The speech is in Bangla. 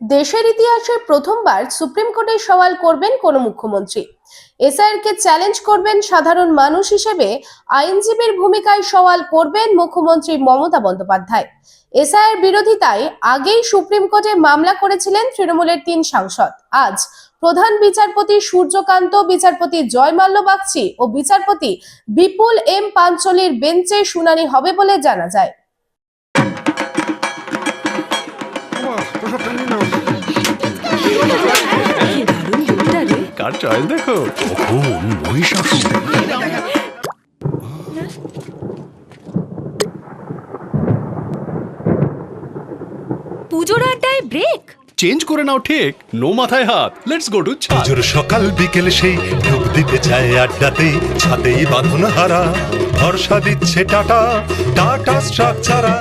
দেশের ইতিহাসে প্রথমবার সুপ্রিম কোর্টে সওয়াল করবেন কোন মুখ্যমন্ত্রী। এসআইআর কে চ্যালেঞ্জ করবেন সাধারণ মানুষ হিসেবে আইনজীবীর ভূমিকায় সওয়াল করবেন মুখ্যমন্ত্রী মমতা বন্দ্যোপাধ্যায়। এসআইআর বিরোধিতায় আগেই সুপ্রিম কোর্টে মামলা করেছিলেন তৃণমূলের তিন সাংসদ। আজ প্রধান বিচারপতি সূর্যকান্ত, বিচারপতি জয়মাল্য বাগচি ও বিচারপতি বিপুল এম পাঞ্চলির বেঞ্চে শুনানি হবে বলে জানা যায়। কার চয়েস দেখো? কখন মহিষাসুর। পুজোর আড্ডায় ব্রেক চেঞ্জ করে নাও ঠিক নো মাথায় হাত লেটস গো টু ছাদ পুজোর সকাল বিকেল সেই ঢুক দিতে চায় আড্ডাতে ছাদেই বাঁধন হারা ভরসা দিচ্ছে টাটা টাটা স্ট্রাকচারা